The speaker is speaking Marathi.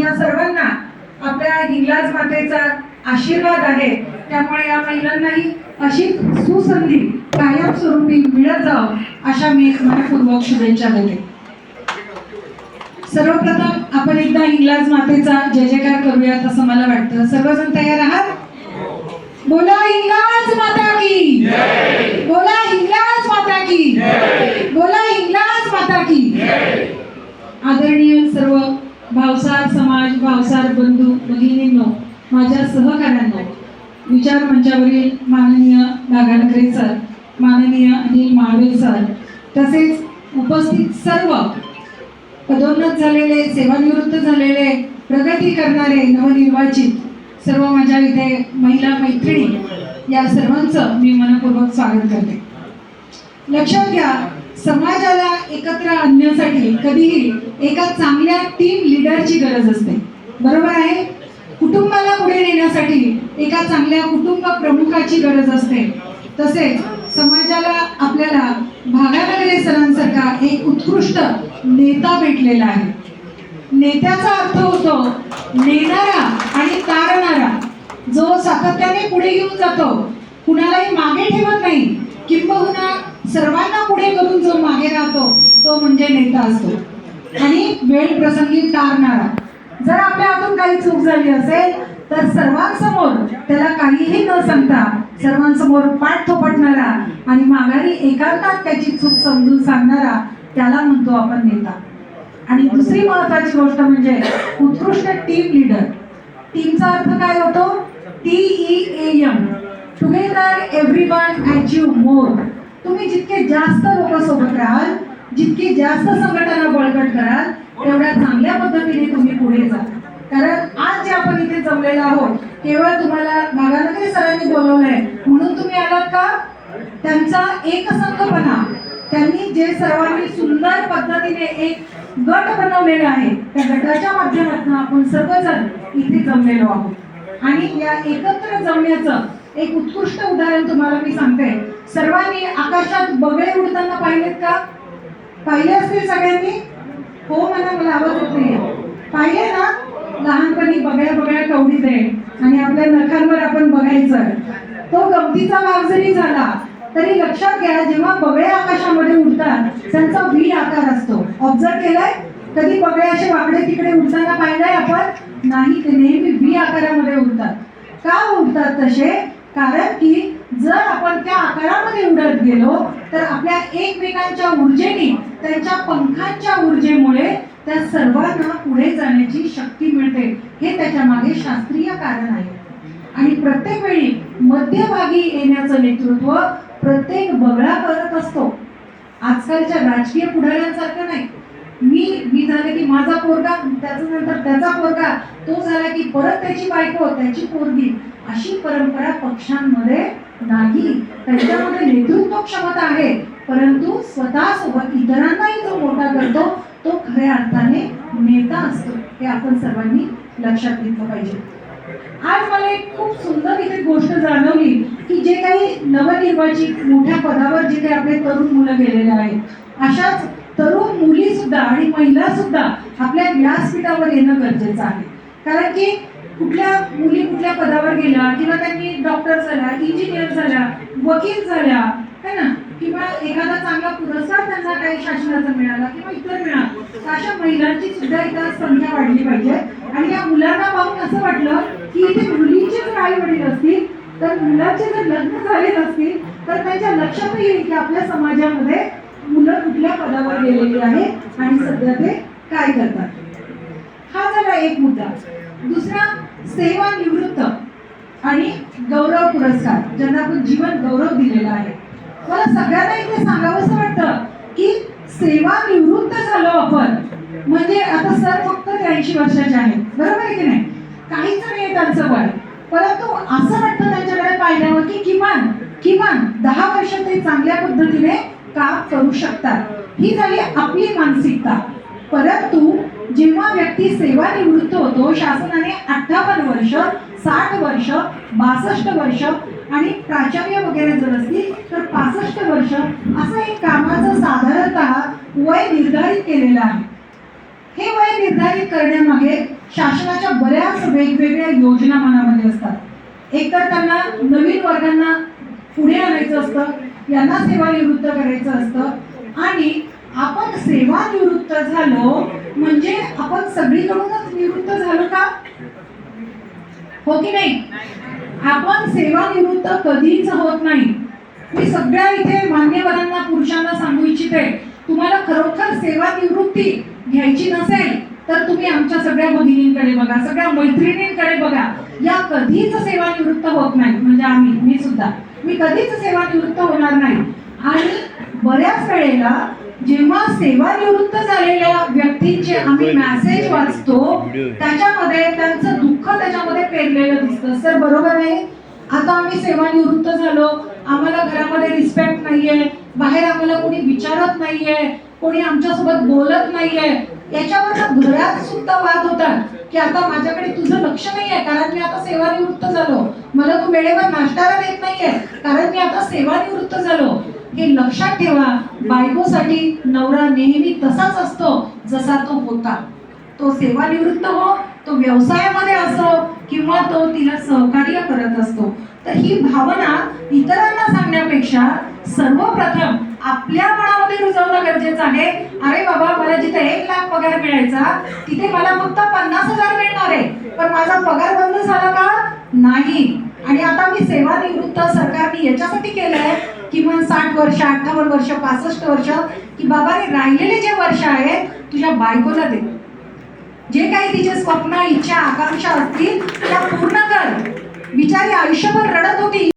या सर्वांना आपल्या हिंगलाज मातेचा आशीर्वाद आहे. त्यामुळे या महिलांनाही अशी सुसंधी कायमस्वरूपी मिळत जावं अशा मी मनपूर्वक शुभेच्छा देते. सर्वप्रथम आपण एकदा इंग्लाज मातेचा जय जयकार करूयात असं मला वाटतं. सर्वजण तयार आहात? बोला इंग्लाज माता की. बोला इंग्लाज माता की. बोला इंग्लाज माता की. आदरणीय भावसार समाज भावसार बंधू भगिनींनो माझ्या सहकाऱ्यांनो विचार मंचावरील माननीय नागानकरे सर माननीय अनिल महावीर सर तसेच उपस्थित सर्व पदोन्नत झालेले सेवानिवृत्त झालेले प्रगती करणारे नवनिर्वाचित सर्व माझ्या इथे महिला मैत्रिणी या सर्वांचं मी मनपूर्वक स्वागत करते. लक्षात घ्या समाजाला एकत्र आणण्यासाठी कधीही एका चांगल्या टीम लिडरची गरज असते. बरोबर आहे? कुटुंबाला पुढे नेण्यासाठी एका चांगल्या कुटुंब प्रमुखाची गरज असते. तसेच समाजाला आपल्याला भागानगरे सरांसारखा एक उत्कृष्ट नेता भेटलेला आहे. नेत्याचा अर्थ होतो नेणारा आणि तारणारा. जो सातत्याने पुढे घेऊन जातो कुणालाही मागे ठेवत नाही किंबहुना सर्वांना पुढे करून जो मागे राहतो तो म्हणजे नेता असतो. आणि वेळ प्रसंगी तारणारा. जर आपल्या हातून काही चूक झाली असेल तर सर्वांसमोर त्याला काहीही न सांगता सर्वांसमोर पाठ थोपटणारा आणि माघारी एकांतात त्याची चूक समजून सांगणारा त्याला म्हणतो आपण नेता. आणि दुसरी महत्वाची गोष्ट म्हणजे उत्कृष्ट टीम लीडर टीमचा अर्थ काय होतो? T E A M together every one achieve more तुम्ही जितके जास्त लोक सोबत राहाल जितकी जास्त संघटना बळकट कराल तेवढ्या चांगल्या पद्धतीने तुम्ही पुढे जा. कारण आज जे आपण इथे जमलेलो आहोत केवळ तुम्हाला भागानगरी सरांनी बोलवलंय. म्हणून तुम्ही आलात का? त्यांचा एकसंघपणा त्यांनी जे सर्वांनी सुंदर पद्धतीने एक गट बनवलेला आहे त्या गटाच्या माध्यमातून आपण सर्वजण इथे जमलेलो आहोत. आणि या एकत्र जमण्याचं एक उत्कृष्ट उदाहरण तुम्हाला मी सांगते. सर्वांनी आकाशात बगळे उडताना पाहिलेत का? पाहिले असतील सगळ्यांनी? हो म्हणा मला आवाज येत नाही पाहिले ना? लहानपणी बगळ्या बगळ्या कवडीत आहे आणि आपल्या नखांवर आपण बघायचं. तो गमतीचा भाग जरी झाला तरी लक्षात घ्या जेव्हा बगळे आकाशामध्ये उडतात त्यांचा व्ही आकार असतो. ऑब्झर्व केलाय? कधी बगळे असे वाकडे तिकडे उडताना पाहिलंय आपण? नाही ते नेहमी व्ही आकारामध्ये उडतात. का उडतात तसे? कारण की जर आपण त्या आकारामध्ये उडत गेलो तर आपल्या एकमेकांच्या ऊर्जेने त्यांच्या पंखांच्या ऊर्जेमुळे त्या सर्वांना पुढे जाण्याची शक्ती मिळते. हे त्याच्यामागे शास्त्रीय कारण आहे. आणि प्रत्येक वेळी मध्यभागी येण्याचं नेतृत्व प्रत्येक बगळा करत असतो. आजकालच्या राजकीय पुढाऱ्यांसारखं नाही. झालं की माझा पोरगा त्याच्यानंतर त्याचा पोरगा तो झाला की परत त्याची बायको त्याची पोरगी. अशी परंपरा पक्षांमध्ये नाही. त्यांच्यामध्ये नेतृत्व क्षमता आहे. परंतु स्वतःसोबत इतरांनाही जो मोठा करतो तो खऱ्या अर्थाने नेता असतो. हे आपण सर्वांनी लक्षात घेतलं पाहिजे. आज मला एक खूप सुंदर इथे गोष्ट जाणवली की जे काही नवनिर्वाचित मोठ्या पदावर जे काही आपले तरुण मुलं गेलेले आहेत अशाच तरुण मुली सुद्धा आणि महिला सुद्धा आपल्या व्यासपीठावर येणं गरजेचं आहे. कारण की कुठल्या मुली कुठल्या पदावर गेल्या किंवा त्यांनी डॉक्टर झाल्या इंजिनियर झाल्या वकील झाल्या है ना? किंवा एखादा चांगला पुरस्कार त्यांना काही शासनाचा मिळाला किंवा इतर मिळाला तर अशा महिलांची सुद्धा इथं संख्या वाढली पाहिजे. आणि या मुलांना पाहून असं वाटलं की इथे मुलींचे जर आई वडील असतील तर मुलाचे जर लग्न झाले नसतील तर त्यांच्या लक्षात येईल की आपल्या समाजामध्ये मुलं कुठल्या पदावर गेलेली आहे आणि सध्या ते काय करतात? हा झाला एक मुद्दा. दुसरा सेवानिवृत्त आणि गौरव पुरस्कार ज्यांना आपण जीवन गौरव दिलेला आहे. मला सगळ्यांना इथे सांगावंसं वाटतं की सेवानिवृत्त झालो आपण म्हणजे आता सर फक्त त्र्याऐंशी वर्षाचे आहेत. बरोबर आहे की नाही? काहीच नाही त्यांचं वय. परंतु असं वाटतं त्यांच्याकडे पाहिल्यावर की किमान किमान दहा वर्ष ते चांगल्या पद्धतीने काम करू शकतात? ही झाली आपली मानसिकता. परंतु जेव्हा व्यक्ती सेवानिवृत्त होतो शासनाने अठ्ठावन्न वर्ष साठ वर्ष बासष्ट वर्ष आणि प्राचार्य वगैरे जर असतील तर पासष्ट वर्ष असं एक कामाचं साधारणतः वय निर्धारित केलेलं आहे. हे वय निर्धारित करण्यामागे शासनाच्या बऱ्याच वेगवेगळ्या योजना मनामध्ये असतात. एकतर त्यांना नवीन वर्गांना पुढे आणायचं असतं यांना सेवानिवृत्त करायचं असतं. आणि आपण सेवानिवृत्त झालो म्हणजे आपण सगळीकडूनच निवृत्त झालो का? हो की नाही? आपण सेवानिवृत्त कधीच होत नाही. मी सगळ्या इथे मान्यवरांना पुरुषांना सांगू इच्छिते तुम्हाला खरोखर सेवानिवृत्ती घ्यायची नसेल तर तुम्ही आमच्या सगळ्या भगिनींकडे बघा सगळ्या मैत्रिणींकडे बघा. या कधीच सेवानिवृत्त होत नाही. म्हणजे आम्ही मी सुद्धा. मी कधीच सेवानिवृत्त होणार नाही. आणि बऱ्याच वेळेला जेव्हा सेवानिवृत्त झालेल्या व्यक्तींचे आम्ही मेसेज वाचतो त्याच्यामध्ये त्यांचं दुःख त्याच्यामध्ये पेरलेलं दिसतं. सर बरोबर आहे? आता आम्ही सेवानिवृत्त झालो. आम्हाला घरामध्ये रिस्पेक्ट नाहीये. बाहेर आम्हाला कोणी विचारत नाहीये. कोणी आमच्यासोबत बोलत नाहीये. याच्यावर घरात सुद्धा वाद होतात. की आता माझ्याकडे तुझं लक्ष नाहीये कारण मी आता सेवानिवृत्त झालो. मला तू वेळेवर नाश्ताला देत नाहीये कारण मी आता सेवानिवृत्त झालो. हे लक्षात ठेवा बायकोसाठी नवरा नेहमी तसाच असतो जसा तो होता. तो सेवानिवृत्त हो तो व्यवसायामध्ये असो किंवा तो तिला सहकार्य करत असतो. तर ही भावना इतरांना सांगण्यापेक्षा सर्वप्रथम आपल्या मनामध्ये करायचं आहे अरे बाबा मला जिथे एक लाख पगार मिळायचा तिथे मला फक्त पन्नास हजार मिळणार आहे. पण माझा पगार बंद झाला का? नाही. आणि आता मी सेवानिवृत्त सरकारने याच्यासाठी केलंय किमान साठ वर्ष अठ्ठावन्न वर्ष पासष्ट वर्ष की बाबा हे राहिलेले जे वर्ष आहेत तुझ्या बायकोला दे. जे काही तिचे स्वप्न इच्छा आकांक्षा असतील त्या पूर्ण कर. बिचारी आयुष्यभर रडत होती.